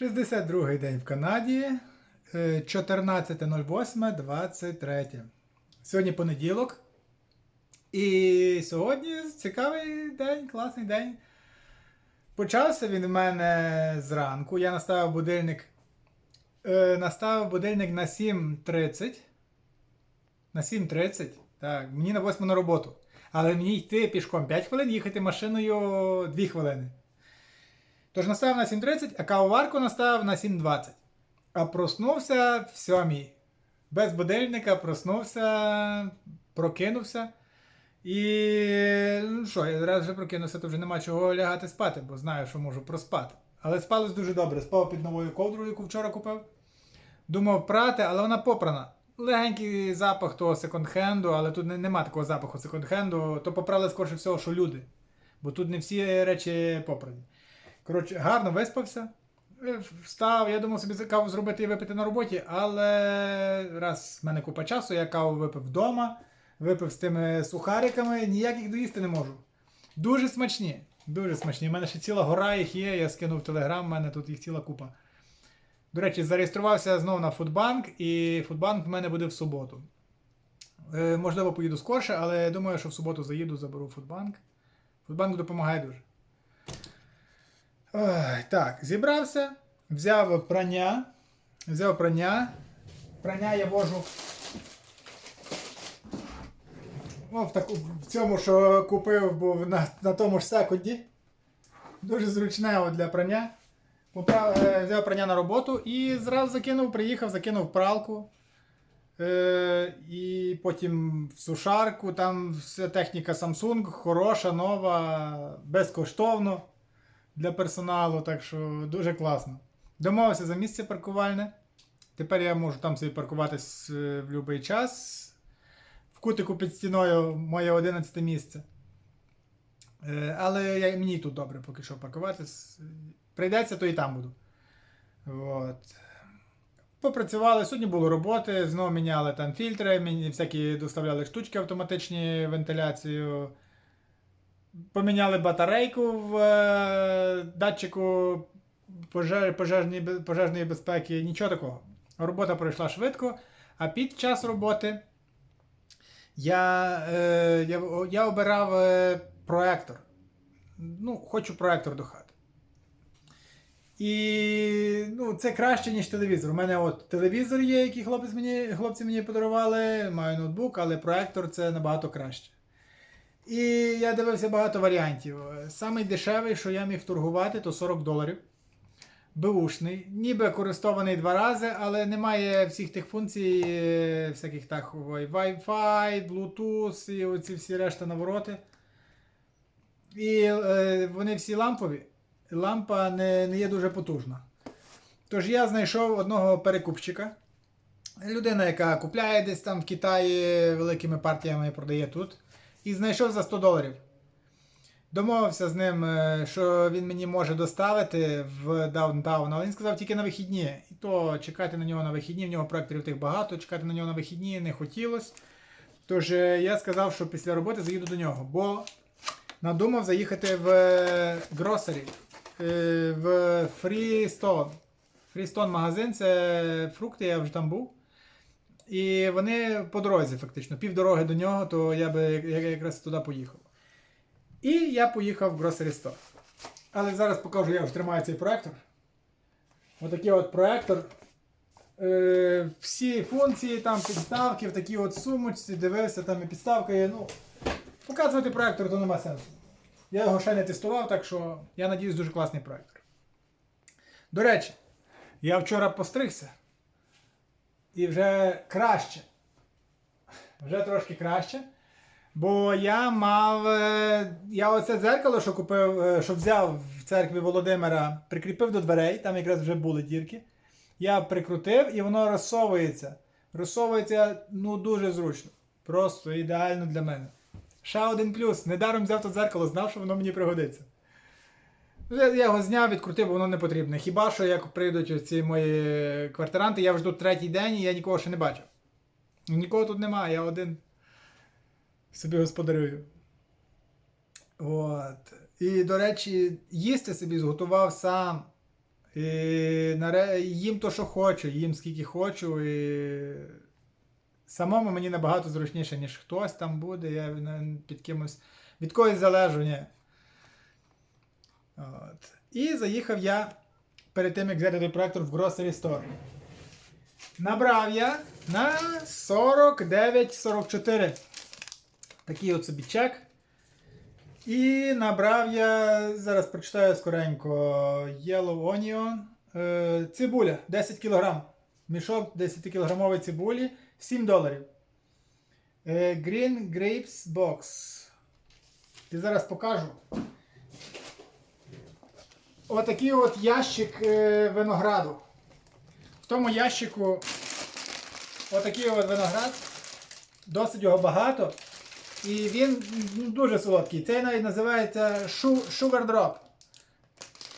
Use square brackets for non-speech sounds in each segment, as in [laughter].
62-й день в Канаді. е, 14.08.23. Сьогодні понеділок. І сьогодні цікавий день, класний день. Почався він в мене зранку. Я наставив будильник. Е, наставив будильник на 7.30. На 7.30. Так, мені на 8 на роботу. Але мені йти пішком 5 хвилин, їхати машиною 2 хвилини. Тож наставив на 7.30, а кавоварку наставив на 7.20. А проснувся в 7. Без будильника проснувся, прокинувся. І ну що, раз вже прокинувся, то вже нема чого лягати спати, бо знаю, що можу проспати. Але спалось дуже добре. Спав під новою ковдрою, яку вчора купив. Думав прати, але вона попрана. Легенький запах того секонд-хенду, але тут нема такого запаху секонд-хенду, то попрали скорше всього, що люди. Бо тут не всі речі попрані. Коротше, гарно виспався. Е, Встав, я думав собі каву зробити і випити на роботі, але раз в мене купа часу, я каву випив вдома, випив з тими сухариками, ніяк їх доїсти не можу. Дуже смачні. Дуже смачні. У мене ще ціла гора їх є, я скинув телеграм, у мене тут їх ціла купа. До речі, зареєструвався знову на Фудбанк, і Фудбанк в мене буде в суботу. Е, можливо, поїду скорше, але думаю, що в суботу заїду, заберу Фудбанк. Фудбанк допомагає дуже. Ой, так, зібрався, взяв прання. Взяв прання. Прання я вожу. О, в, таку, в цьому, що купив, був на, на тому ж секунді. Дуже зручне для прання. Поправ, е, взяв прання на роботу і зразу закинув, приїхав, закинув пралку. Е, і потім в сушарку. Там вся техніка Samsung, хороша, нова, безкоштовно для персоналу, так що дуже класно. Домовився за місце паркувальне. Тепер я можу там собі паркуватись е, в будь-який час. В кутику під стіною моє 11 місце. Е, Але я, мені тут добре поки що паркуватись. Прийдеться, то і там буду. От. Попрацювали, сьогодні було роботи, знову міняли там фільтри, мені всякі доставляли штучки автоматичні вентиляцію. Поміняли батарейку в е, датчику пожеж, пожежної, пожежної безпеки. Нічого такого. Робота пройшла швидко, а під час роботи я, е, я, я обирав е, проектор. Ну, хочу проектор до хати. І ну, це краще, ніж телевізор. У мене от телевізор є, який хлопець мені, хлопці мені подарували, маю ноутбук, але проектор це набагато краще. І я дивився багато варіантів. Самий дешевий, що я міг торгувати, то 40 доларів. Беушний. Ніби користований два рази, але немає всіх тих функцій, е, всяких так Wi-Fi, Bluetooth і оці всі решта навороти. І е, вони всі лампові. Лампа не, не є дуже потужна. Тож я знайшов одного перекупщика. Людина, яка купляє десь там в Китаї великими партіями і продає тут. І знайшов за 100 доларів. Домовився з ним, е, що він мені може доставити в даунтаун, але він сказав тільки на вихідні. І то чекати на нього на вихідні, в нього проекторів тих багато, чекати на нього на вихідні не хотілося. Тож е, я сказав, що після роботи заїду до нього, бо надумав заїхати в е, в Freestone. Freestone магазин це фрукти, я вже там був. І вони по дорозі, фактично, півдороги до нього, то я би якраз туди поїхав. І я поїхав в Grocery Store. Але зараз покажу, як тримаю цей проектор. Отакий от проектор. Е, всі функції, там підставки в такій от сумочці, дивився, там і підставка є. Ну, показувати проектор то нема сенсу. Я його ще не тестував, так що я надіюсь, дуже класний проектор. До речі, я вчора постригся. І вже краще. Вже трошки краще. Бо я мав. е, Я оце дзеркало, що купив, е, що взяв в церкві Володимира, прикріпив до дверей, там якраз вже були дірки. Я прикрутив і воно розсовується. Розсовується ну дуже зручно. Просто ідеально для мене. Ще один плюс. Недаром взяв то дзеркало, знав, що воно мені пригодиться. Я його зняв, відкрутив, бо воно не потрібне. Хіба що як прийдуть ці мої квартиранти, я вже третій день і я нікого ще не бачив. Нікого тут немає, я один собі господарюю. От. І, до речі, їсти собі зготував сам І їм то, що хочу, їм скільки хочу. І самому мені набагато зручніше, ніж хтось там буде. Я під кимось від когось залежу, ні. От. І заїхав я перед тим, як взяти той проектор в Grocery Store. Набрав я на 49,44. Такий от собі чек. І набрав я, зараз прочитаю скоренько, Yellow Onion. Е, цибуля 10 кг. Мішок 10 кілограмової цибулі 7 доларів. Е, Green Grapes Box. І зараз покажу. Отакий от ящик е, винограду. В тому ящику отакий от виноград. Досить його багато. І він ну, дуже солодкий. Цей навіть називається Sugar Drop.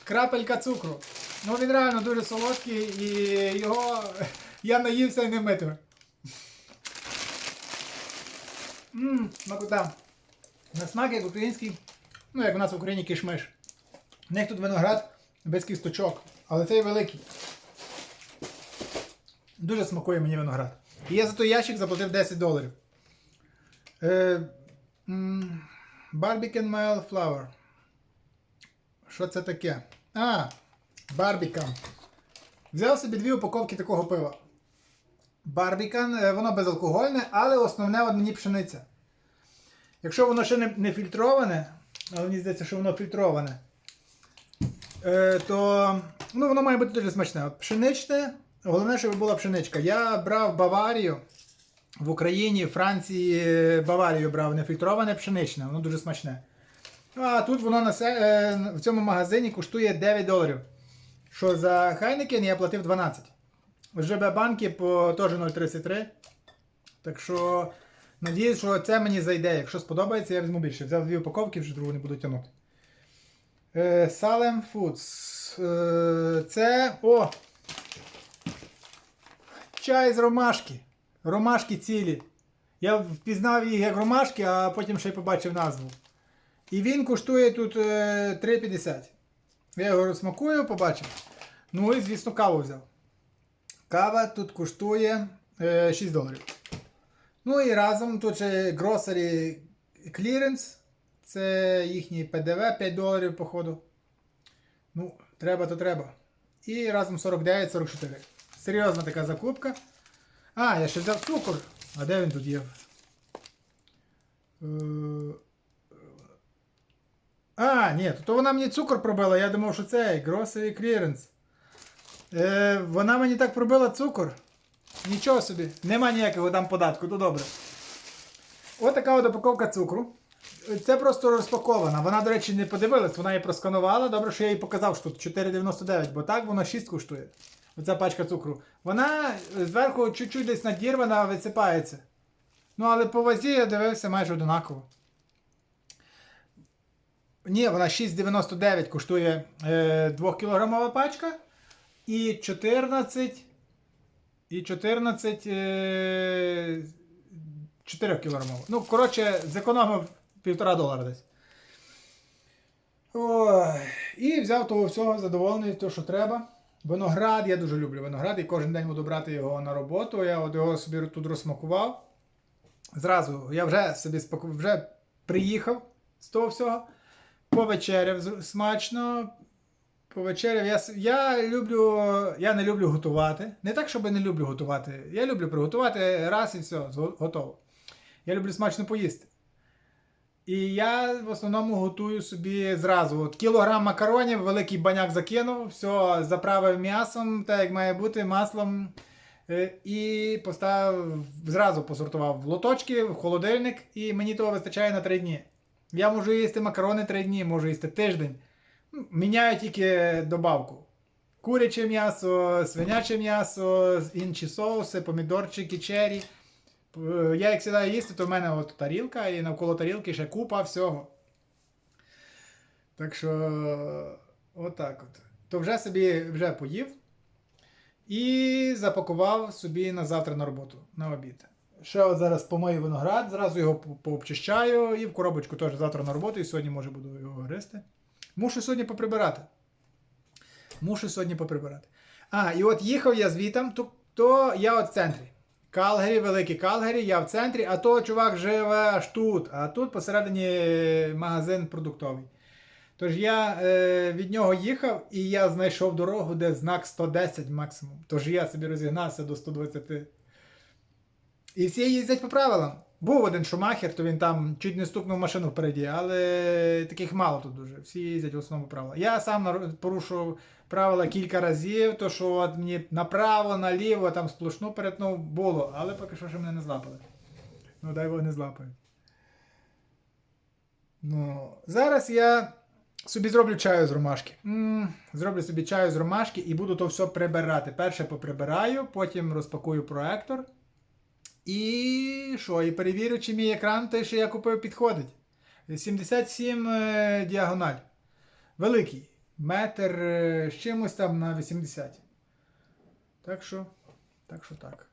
Крапелька цукру. Ну він реально дуже солодкий і його [laughs] я наївся і не митиму. Ммм, смакота. На смак як український, ну як у нас в Україні кишмиш. У них тут виноград без кісточок, але цей великий. Дуже смакує мені виноград. І я за той ящик заплатив 10 доларів. Е, м, Barbican Flower. Що це таке? А, Barbican. Взяв собі дві упаковки такого пива. Barbican, е, воно безалкогольне, але основне от мені пшениця. Якщо воно ще не, не фільтроване, але мені здається, що воно фільтроване, то ну, воно має бути дуже смачне. Пшеничне, головне, щоб була пшеничка. Я брав Баварію в Україні, Франції е, Баварію брав нефільтроване пшеничне, воно дуже смачне. А тут воно на се- е, в цьому магазині коштує 9 доларів. Що за Хайнекен я платив 12. ЖБ банки по теж 0,33. Так що, надіюсь, що це мені зайде. Якщо сподобається, я візьму більше. Взяв дві упаковки, вже другу не буду тягнути. Е, Salem Foods. Е, це. О! Чай з ромашки. Ромашки цілі. Я впізнав їх як ромашки, а потім ще й побачив назву. І він коштує тут е, 3,50. Я його розсмакую, побачив. Ну і, звісно, каву взяв. Кава тут коштує е, 6 доларів. Ну і разом тут ще Grocery Clearance. Це їхній ПДВ 5 доларів, походу. Ну, треба, то треба. І разом 49-44. Серйозна така закупка. А, я ще взяв цукор. А де він тут є? Е, А, ні, то вона мені цукор пробила, я думав, що це Grocery Clearance. Е, вона мені так пробила цукор. Нічого собі. Нема ніякого там податку, то добре. Ось така от упаковка цукру. Це просто розпакована. Вона, до речі, не подивилась, вона її просканувала. Добре, що я їй показав, що тут 4,99, бо так воно 6 коштує. Оця пачка цукру. Вона зверху чуть-чуть десь надірвана, висипається. Ну, але по вазі я дивився майже однаково. Ні, вона 6,99 коштує е, 2-кілограмова пачка. І 14. І 14. Е, 4 кілограмова. Ну, коротше, зекономив півтора долара десь. Ой. І взяв того всього задоволений, то, що треба. Виноград, я дуже люблю виноград, і кожен день буду брати його на роботу. Я от його собі тут розсмакував. Зразу я вже собі спаку... вже приїхав з того всього. Повечеряв смачно. Повечеряв. Я, я люблю. Я не люблю готувати. Не так, щоб не люблю готувати. Я люблю приготувати раз і все, готово. Я люблю смачно поїсти. І я в основному готую собі зразу. От кілограм макаронів, великий баняк закинув, все, заправив м'ясом, так як має бути, маслом. е, І поставив, зразу посортував в лоточки, в холодильник, і мені того вистачає на 3 дні. Я можу їсти макарони 3 дні, можу їсти тиждень. Міняю тільки добавку. Куряче м'ясо, свиняче м'ясо, інші соуси, помідорчики, чері. Е, Я як сідаю їсти, то в мене от тарілка, і навколо тарілки ще купа всього. Так що, отак от. То вже собі вже поїв і запакував собі на завтра на роботу, на обід. Ще от зараз помию виноград, зразу його пообчищаю і в коробочку теж завтра на роботу, і сьогодні може буду його гристи. Мушу сьогодні поприбирати. Мушу сьогодні поприбирати. А, і от їхав я звітом, то, то я от в центрі. Калгарі, великий Калгарі, я в центрі, а то чувак живе аж тут, а тут посередині магазин продуктовий. Тож я е, від нього їхав і я знайшов дорогу, де знак 110 максимум. Тож я собі розігнався до 120. І всі їздять по правилам. Був один шумахер, то він там чуть не стукнув машину впереді, але таких мало тут дуже. Всі їздять в основному по правилам. Я сам порушував правила кілька разів, то що от мені направо, наліво, там сплошну перетнув було, але поки що ще мене не злапали. Ну, дай Бог не злапають. Ну, зараз я собі зроблю чаю з ромашки. м зроблю собі чаю з ромашки і буду то все прибирати. Перше поприбираю, потім розпакую проектор. І що? І перевірю, чи мій екран той, що я купив, підходить. 77 е, діагональ. Великий. Метр е, з чимось там на 80. Так що, так що так.